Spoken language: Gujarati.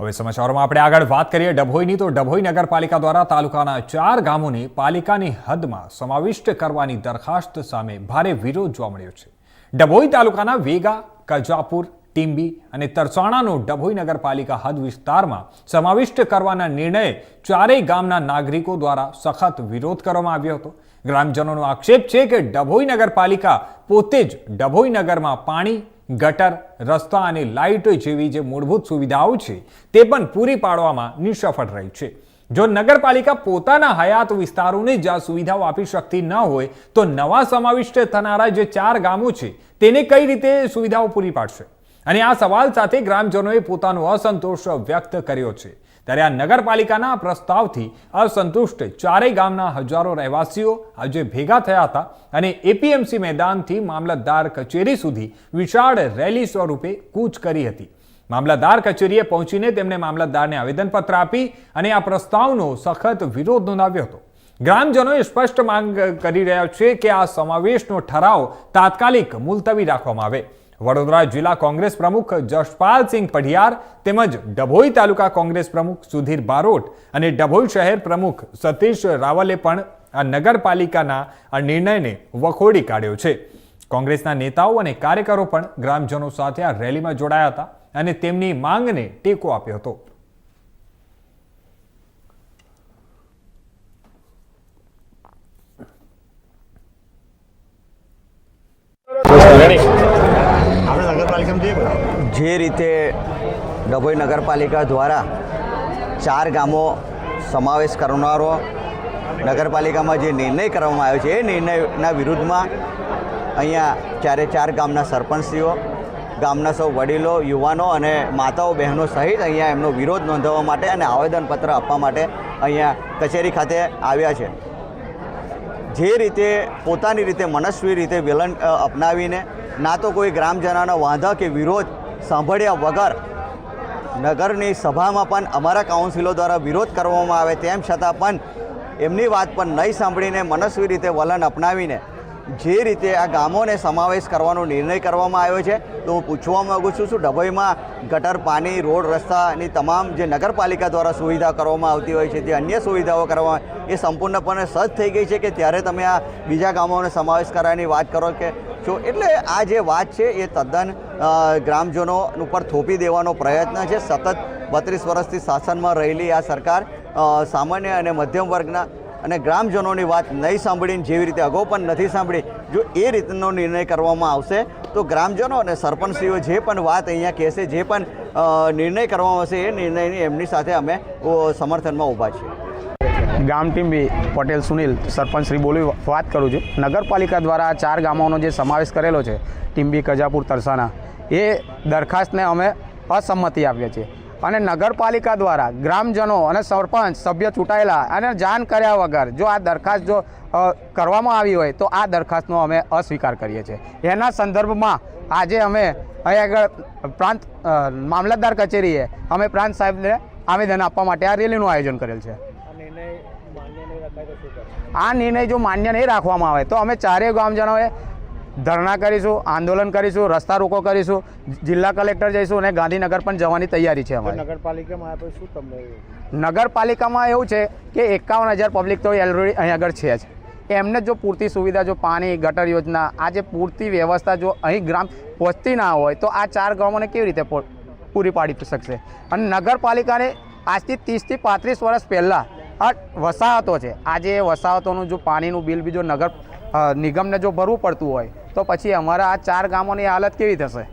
હવે સમાચારોમાં આપણે આગળ વાત કરીએ ડભોઈની, તો ડભોઈ નગરપાલિકા દ્વારા તાલુકાના ચાર ગામોને પાલિકાની હદમાં સમાવિષ્ટ કરવાની દરખાસ્ત સામે ભારે વિરોધ જોવા મળ્યો છે. ડભોઈ તાલુકાના વેગા કજાપુર ટીંબી અને તરસાણાનો ડભોઈ નગરપાલિકા હદ વિસ્તારમાં સમાવિષ્ટ કરવાના નિર્ણયે ચારેય ગામના નાગરિકો દ્વારા સખત વિરોધ કરવામાં આવ્યો હતો. ગ્રામજનોનો આક્ષેપ છે કે ડભોઈ નગરપાલિકા પોતે જ ડભોઈ નગરમાં પાણી ગટર, રસ્તા અને લાઇટ જેવી જે મૂળભૂત સુવિધાઓ છે તે પણ પૂરી પાડવામાં નિષ્ફળ રહી છે. જો નગરપાલિકા પોતાના હયાત વિસ્તારોને જ આ સુવિધાઓ આપી શકતી ન હોય, તો નવા સમાવિષ્ટ થનારા જે ચાર ગામો છે તેને કઈ રીતે સુવિધાઓ પૂરી પાડશે? અને આ સવાલ સાથે ગ્રામજનોએ પોતાનો અસંતોષ વ્યક્ત કર્યો છે. ત્યારે આ નગરપાલિકાના પ્રસ્તાવથી અસંતુષ્ટ ચારેય ગામના હજારો રહેવાસીઓ આજે ભેગા થયા હતા અને એપીએમસી મેદાનથી મામલતદાર કચેરી સુધી વિશાળ રેલી સ્વરૂપે કૂચ કરી હતી. મામલતદાર કચેરીએ પહોંચીને તેમણે મામલતદારને આવેદનપત્ર આપી અને આ પ્રસ્તાવનો સખત વિરોધ નોંધાવ્યો હતો. ગ્રામજનોએ સ્પષ્ટ માંગ કરી રહ્યા છે કે આ સમાવેશનો ઠરાવ તાત્કાલિક મુલતવી રાખવામાં આવે. વડોદરા જિલ્લા કોંગ્રેસ પ્રમુખ જશપાલસિંહ પઢિયાર તેમજ ડભોઈ તાલુકા કોંગ્રેસ પ્રમુખ સુધીર બારોટ અને ડભોઈ શહેર પ્રમુખ સતીશ રાવલે પણ આ નગરપાલિકાના આ નિર્ણયને વખોડી કાઢ્યો છે. કોંગ્રેસના નેતાઓ અને કાર્યકરો પણ ગ્રામજનો સાથે આ રેલીમાં જોડાયા હતા અને તેમની માંગને ટેકો આપ્યો હતો આપણે નગરપાલિકામાં જઈએ બધા જે રીતે ડભોઈ નગરપાલિકા દ્વારા ચાર ગામો સમાવેશ કરનારો નગરપાલિકામાં જે નિર્ણય કરવામાં આવ્યો છે, એ નિર્ણયના વિરુદ્ધમાં અહીંયા ચારે ચાર ગામના સરપંચશ્રીઓ, ગામના સૌ વડીલો, યુવાનો અને માતાઓ, બહેનો સહિત અહીંયા એમનો વિરોધ નોંધાવવા માટે અને આવેદનપત્ર આપવા માટે અહીંયા કચેરી ખાતે આવ્યા છે. જે રીતે પોતાની રીતે મનસ્વી રીતે વિલન અપનાવીને, ના તો કોઈ ગ્રામજનોનો વાંધા કે વિરોધ સાંભળ્યા વગર નગરની સભામાં પણ અમારા કાઉન્સિલો દ્વારા વિરોધ કરવામાં આવે તેમ છતાં પણ એમની વાત પણ નહીં સાંભળીને મનસ્વી રીતે વલણ અપનાવીને જે રીતે આ ગામોને સમાવેશ કરવાનો નિર્ણય કરવામાં આવ્યો છે, તો હું પૂછવા માગું છું, શું ડભોઈમાં ગટર, પાણી, રોડ, રસ્તાની તમામ જે નગરપાલિકા દ્વારા સુવિધા કરવામાં આવતી હોય છે, તે અન્ય સુવિધાઓ કરવામાં એ સંપૂર્ણપણે સજ્જ થઈ ગઈ છે કે ત્યારે તમે આ બીજા ગામોને સમાવેશ કરવાની વાત કરો કે છો? એટલે આ જે વાત છે, એ તદ્દન ગ્રામજનો ઉપર થોપી દેવાનો પ્રયત્ન છે. સતત બત્રીસ વર્ષથી શાસનમાં રહેલી આ સરકાર સામાન્ય અને મધ્યમ વર્ગના અને ગ્રામજનોની વાત નહીં સાંભળીને જેવી રીતે અગાઉ પણ નથી સાંભળી, જો એ રીતનો નિર્ણય કરવામાં આવશે, તો ગ્રામજનો અને સરપંચશ્રીઓ જે પણ વાત અહીંયા કહેશે, જે પણ નિર્ણય કરવામાં આવશે, એ નિર્ણયની એમની સાથે અમે સમર્થનમાં ઊભા છીએ. ગામ ટીમ્બી પટેલ, સુનિલ સરપંચ શ્રી બોલી વાત કરું છું. નગરપાલિકા દ્વારા આ ચાર ગામોનો જે સમાવેશ કરેલો છે ટીમ્બી કજાપુર તરસાના એ દરખાસ્તને અમે અસંમતિ આપીએ છીએ. અને નગરપાલિકા દ્વારા ગ્રામજનો અને સરપંચ સભ્ય ચૂંટાયેલા અને જાણ કર્યા વગર જો આ દરખાસ્ત જો કરવામાં આવી હોય તો આ દરખાસ્તનો અમે અસ્વીકાર કરીએ છીએ. એના સંદર્ભમાં આજે અમે અહીં આગળ પ્રાંત મામલતદાર કચેરીએ અમે પ્રાંત સાહેબને આવેદન આપવા માટે આ રેલીનું આયોજન કરેલ છે. આ નિર્ણય જો માન્ય નહીં રાખવામાં આવે તો અમે ચારેય ગામજનોએ ધરણા કરીશું આંદોલન કરીશું રસ્તા રોકો કરીશું જિલ્લા કલેક્ટર જઈશું અને ગાંધીનગર પણ જવાની તૈયારી છે અમારી. નગરપાલિકામાં શું તમને નગરપાલિકામાં એવું છે કે એકાવન હજાર પબ્લિક તો ઓલરેડી અહીં આગળ છે જ. એમને જો પૂરતી સુવિધા જો પાણી ગટર યોજના આ જે પૂરતી વ્યવસ્થા જો અહીં ગ્રામ પહોંચતી ના હોય તો આ ચાર ગામોને કેવી રીતે પૂરી પાડી શકશે? અને નગરપાલિકાને આજથી ત્રીસથી પાંત્રીસ વર્ષ પહેલાં આ વસાહતો છે આજે વસાહતોનું જો પાણીનું બિલ બી જો નગર નિગમને જો ભરવું પડતું હોય તો પછી અમારા આ ચાર ગામોની હાલત કેવી થશે?